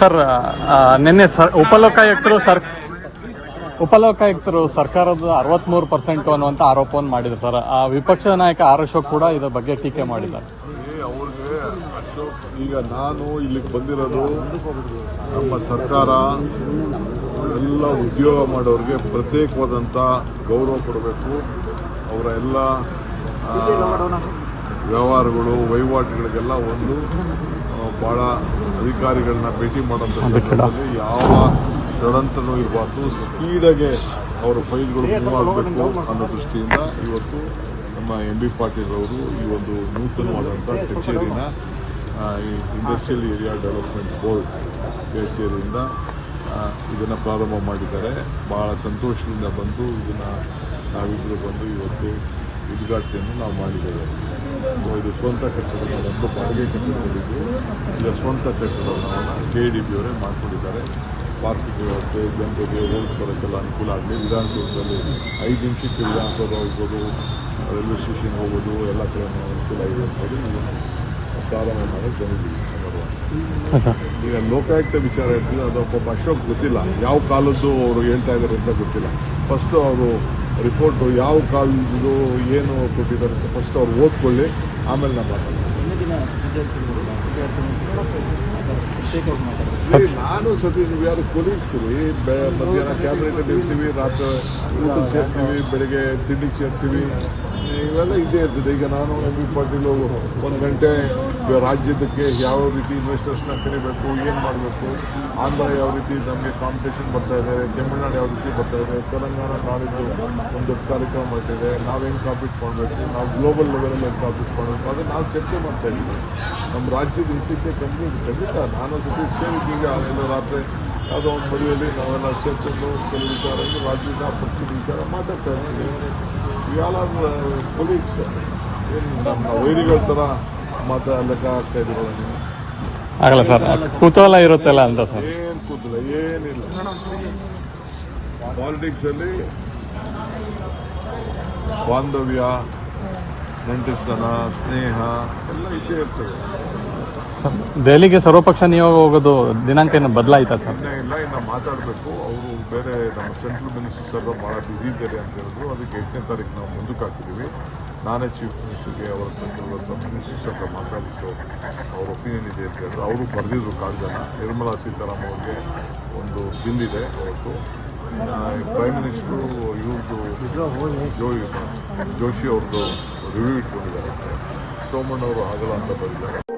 Sir ನಿನ್ನೆ sir, ಉಪಲೋಕಾಯುಕ್ತರು sir, ಉಪಲೋಕಾಯುಕ್ತರು ಸರ್ಕಾರದ ಅರವತ್ಮೂರು ಪರ್ಸೆಂಟ್ ಅನ್ನುವಂಥ ಆರೋಪವನ್ನು ಮಾಡಿದ್ರು ಸರ್. ಆ ವಿಪಕ್ಷ ನಾಯಕ ಆರ್ ಅಶೋಕ್ ಕೂಡ ಇದರ ಬಗ್ಗೆ ಟೀಕೆ ಮಾಡಿದ್ದಾರೆ. ಈಗ ನಾನು ಇಲ್ಲಿಗೆ ಬಂದಿರೋದು ನಮ್ಮ ಸರ್ಕಾರ ಎಲ್ಲ ಉದ್ಯೋಗ ಮಾಡೋರಿಗೆ ಪ್ರತ್ಯೇಕವಾದಂಥ ಗೌರವ ಕೊಡಬೇಕು. ಅವರ ಎಲ್ಲ ವ್ಯವಹಾರಗಳು, ವಹಿವಾಟುಗಳಿಗೆಲ್ಲ ಒಂದು ಭಾಳ ಅಧಿಕಾರಿಗಳನ್ನ ಭೇಟಿ ಮಾಡೋಂಥ ಯಾವ ಷಡಂತ್ರನೂ ಇರಬಾರ್ದು. ಸ್ಪೀಡಾಗೆ ಅವರ ಫೈಲ್ಗಳು ಮೂವ್ ಆಗಬೇಕು ಅನ್ನೋ ದೃಷ್ಟಿಯಿಂದ ಇವತ್ತು ನಮ್ಮ ಎಂ ಬಿ ಪಾಟೀಲ್ ಅವರು ಈ ಒಂದು ನೂತನವಾದಂಥ ಕಚೇರಿನ ಈ ಇಂಡಸ್ಟ್ರಿಯಲ್ ಏರಿಯಾ ಡೆವಲಪ್ಮೆಂಟ್ ಬೋರ್ಡ್ ಕಚೇರಿಯಿಂದ ಇದನ್ನು ಪ್ರಾರಂಭ ಮಾಡಿದ್ದಾರೆ. ಭಾಳ ಸಂತೋಷದಿಂದ ಬಂದು ಇದನ್ನು ನಾವಿಬ್ಬರು ಬಂದು ಇವತ್ತು ಉದ್ಘಾಟನೆಯನ್ನು ನಾವು ಮಾಡಿದ್ದೇವೆ. ಸೊ ಇದು ಸ್ವಂತ ಕಟ್ಟಡ ಒಂದು ಬಾಡಿಗೆ ಕಟ್ಟಡದಲ್ಲಿದ್ದು ಈಗ ಸ್ವಂತ ಕಟ್ಟಡವನ್ನು ಕೆ ಡಿ ಬಿ ಅವರೇ ಮಾಡಿಕೊಂಡಿದ್ದಾರೆ. ಪಾರ್ಕಿಂಗ್ ವ್ಯವಸ್ಥೆ ಜನರಿಗೆ ರೋಡ್ಸ್ ಬರೋಕ್ಕೆಲ್ಲ ಅನುಕೂಲ ಆಗಲಿ. ವಿಧಾನಸೌಧದಲ್ಲಿ ಐದು ನಿಮಿಷಕ್ಕೆ ವಿಧಾನಸೌಧ ಹೋಗ್ಬೋದು ರೈಲ್ವೆ ಸ್ಟೇಷನ್ ಹೋಗ್ಬೋದು ಎಲ್ಲ ಕಡೆ ಅನುಕೂಲ ಇದೆ ಅಂತ ಹೇಳಿ ಪ್ರಾರಂಭ ಮಾಡೋದು ಜನರಿಗೆ ಈಗ ಲೋಕಾಯುಕ್ತ ವಿಚಾರ ಹೇಳ್ತಿದ್ರೆ ಅದು ಪಾಪ ಅಶೋಕ್ ಗೊತ್ತಿಲ್ಲ. ಯಾವ ಕಾಲದ್ದು ಅವರು ಹೇಳ್ತಾ ಇದ್ದಾರೆ ಅಂತ ಗೊತ್ತಿಲ್ಲ. ಫಸ್ಟು ಅವರು ರಿಪೋರ್ಟು ಯಾವ ಕಾಲದ್ದು ಏನು ಕೊಟ್ಟಿದ್ದಾರೆ ಫಸ್ಟ್ ಅವ್ರು ಓದ್ಕೊಳ್ಳಿ ಆಮೇಲೆ ನಾವು ಮಾತಾಡ್ತೀವಿ ನಾನು ಸತೀಶ್, ನೀವು ಯಾರು ಕೊಲೀಗ್ಸ್ ರೀ ಮಧ್ಯಾಹ್ನ ಕ್ಯಾಬಿನೆಟ್ ಇರ್ತೀವಿ ರಾತ್ರಿ ಊಟಕ್ಕೆ ಸೇರ್ತೀವಿ, ಬೆಳಿಗ್ಗೆ ತಿಂಡಿ ಸೇರ್ತೀವಿ. ಇವೆಲ್ಲ ಇದೇ ಇರ್ತದೆ. ಈಗ ನಾನು ಎಂ ಬಿ ಪಾಟೀಲ್ ಒಂದು ಗಂಟೆ ರಾಜ್ಯದಕ್ಕೆ ಯಾವ ರೀತಿ ಇನ್ವೆಸ್ಟರ್ಸ್ನ ಕರಿಬೇಕು, ಏನು ಮಾಡಬೇಕು, ಆಂಧ್ರ ಯಾವ ರೀತಿ ನಮಗೆ ಕಾಂಪಿಟೇಷನ್ ಬರ್ತಾ ಇದೆ, ತಮಿಳ್ನಾಡು ಯಾವ ರೀತಿ ಬರ್ತಾ ಇದೆ, ತೆಲಂಗಾಣ ನಾಡಿದ್ದು ಒಂದು ಕಾರ್ಯಕ್ರಮ ಮಾಡ್ತಿದೆ ನಾವು ಹೆಂಗೆ ಕಾಂಪೀಟ್ ಮಾಡಬೇಕು, ನಾವು ಗ್ಲೋಬಲ್ ಲೆವೆಲಲ್ಲಿ ಹೆಂಗೆ ಕಾಂಪೀಟ್ ಮಾಡಬೇಕು, ಅದನ್ನು ನಾವು ಚರ್ಚೆ ಮಾಡ್ತಾ ಇದ್ದೀವಿ. ನಮ್ಮ ರಾಜ್ಯದ ಹಿತಕ್ಕೆ ಕಮ್ಮಿ ಖಂಡಿತ ನಾನು ಜೊತೆ ಸೇರಿದ್ದೀವಿ ಎಲ್ಲೋ ರಾತ್ರಿ ಯಾವುದೋ ಒಂದು ಮದುವೆಯಲ್ಲಿ ನಾವೆಲ್ಲ ಸೇರ್ಕೊಂಡು ಕೆಲವು ವಿಚಾರಗಳು ರಾಜ್ಯದ ಪಕ್ಷದ ವಿಚಾರ ಮಾತಾಡ್ತಾ ಇದ್ದೀವಿ ಇವೆಲ್ಲ ಪೊಲೀಸ್ ಏನು ನಮ್ಮ ವೈರಿಗಳ ಥರ ಮಾತಾ ಲೆಕ್ಕ ಹಾಕ್ತಾ ಇದ್ದೀವಿ ನೀವು? ಆಗಲ್ಲ ಸರ್ ಕುತೂಹಲ ಇರುತ್ತಲ್ಲ ಅಂತ ಸರ್. ಏನು ಕೂತಿಲ್ಲ ಏನಿಲ್ಲ. ಪಾಲಿಟಿಕ್ಸಲ್ಲಿ ಬಾಂಧವ್ಯ ನೆಂಟಿಸ್ತನ ಸ್ನೇಹ ಎಲ್ಲ ಇದ್ದೇ ಇರ್ತದೆ. ದೆಹಲಿಗೆ ಸರ್ವಪಕ್ಷ ನಿಯೋಗ ಹೋಗೋದು ದಿನಾಂಕ ಏನು ಬದಲಾಯ್ತಾ ಸರ್? ಇನ್ನೇ ಇಲ್ಲ ಇನ್ನು ಮಾತಾಡಬೇಕು. ಅವರು ಬೇರೆ ನಮ್ಮ ಸೆಂಟ್ರಲ್ ಮಿನಿಸ್ಟರ್ಸ್ ಎಲ್ಲ ಭಾಳ ಬ್ಯುಸಿ ಇದ್ದಾರೆ ಅಂತ ಹೇಳಿದ್ರು. ಅದಕ್ಕೆ ಎಂಟನೇ ತಾರೀಕು ನಾವು ಮುಂದಕ್ಕೆ ಹಾಕಿದ್ದೀವಿ. ನಾನೇ ಚೀಫ್ ಮಿನಿಸ್ಟರ್ಗೆ ಅವರ ಸೆಂಟ್ರಲ್ ಮಿನಿಸ್ಟರ್ಸ್ ಹತ್ರ ಮಾತಾಡಿಟ್ಟು ಅವ್ರ ಒಪಿನಿಯನ್ ಇದೆ ಅಂತ ಹೇಳಿದ್ರು. ಅವರು ಬರೆದಿದ್ರು ಕಾಗದನ. ನಿರ್ಮಲಾ ಸೀತಾರಾಮನ್ ಅವ್ರಿಗೆ ಒಂದು ಬಿಲ್ ಇದೆ ಅವತ್ತು ಪ್ರೈಮ್ ಮಿನಿಸ್ಟ್ರು ಇವ್ರದ್ದು ಜೋ ಜೋಶಿ ಅವ್ರದ್ದು ರಿವ್ಯೂ ಇಟ್ಕೊಂಡಿದ್ದಾರೆ ಸೋಮಣ್ಣವರು ಆಗಲ್ಲ ಅಂತ ಬರೆದಿದ್ದಾರೆ